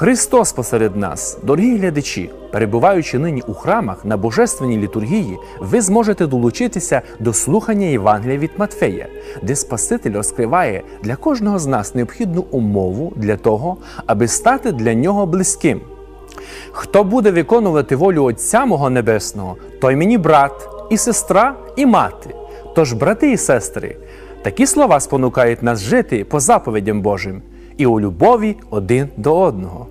Христос посеред нас, дорогі глядачі, перебуваючи нині у храмах на божественній літургії, ви зможете долучитися до слухання Євангелія від Матфея, де Спаситель розкриває для кожного з нас необхідну умову для того, аби стати для нього близьким. Хто буде виконувати волю Отця мого Небесного, той мені брат, і сестра, і мати. Тож, брати і сестри, такі слова спонукають нас жити по заповідям Божим і у любові один до одного.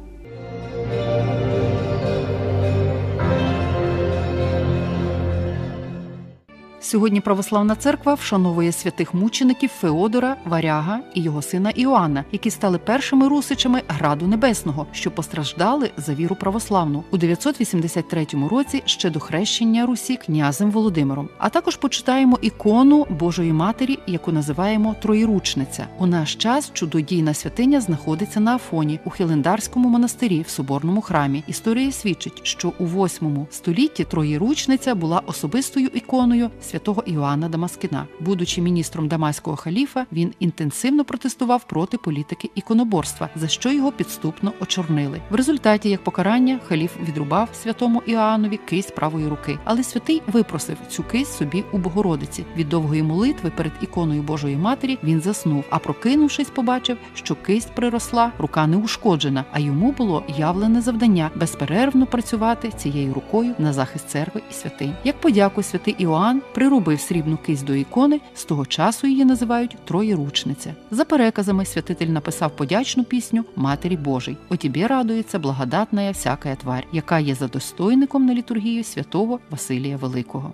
Сьогодні православна церква вшановує святих мучеників Феодора, Варяга і його сина Іоанна, які стали першими русичами граду небесного, що постраждали за віру православну у 983 році ще до хрещення Русі князем Володимиром. А також почитаємо ікону Божої Матері, яку називаємо Троєручниця. У наш час чудодійна святиня знаходиться на Афоні у Хілендарському монастирі в соборному храмі. Історія свідчить, що у 8 столітті Троєручниця була особистою іконою святого Іоанна Дамаскіна. Будучи міністром дамаського халіфа, він інтенсивно протестував проти політики іконоборства, за що його підступно очорнили. В результаті, як покарання, халіф відрубав святому Іоаннові кисть правої руки, але святий випросив цю кисть собі у Богородиці. Від довгої молитви перед іконою Божої Матері він заснув, а прокинувшись, побачив, що кисть приросла, рука не ушкоджена, а йому було явлене завдання безперервно працювати цією рукою на захист церкви і святинь. Як подяку, святий Іоанн прирубив срібну кисть до ікони, з того часу її називають Троєручниця. За переказами святитель написав подячну пісню Матері Божій. «О тебе радується благодатна всяка тварь, яка є за достойником на літургію святого Василія Великого.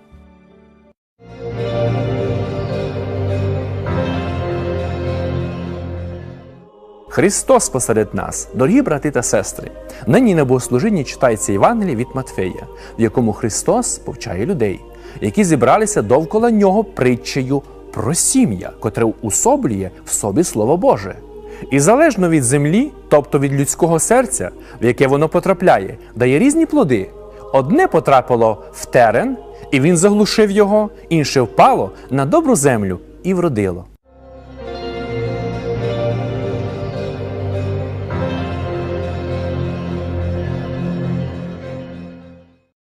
Христос посеред нас, дорогі брати та сестри. Нині на богослужінні читається Євангеліє від Матфея, в якому Христос повчає людей, які зібралися довкола нього притчею про сім'я, котре усоблює в собі Слово Боже. І залежно від землі, тобто від людського серця, в яке воно потрапляє, дає різні плоди. Одне потрапило в терен, і він заглушив його, інше впало на добру землю і вродило.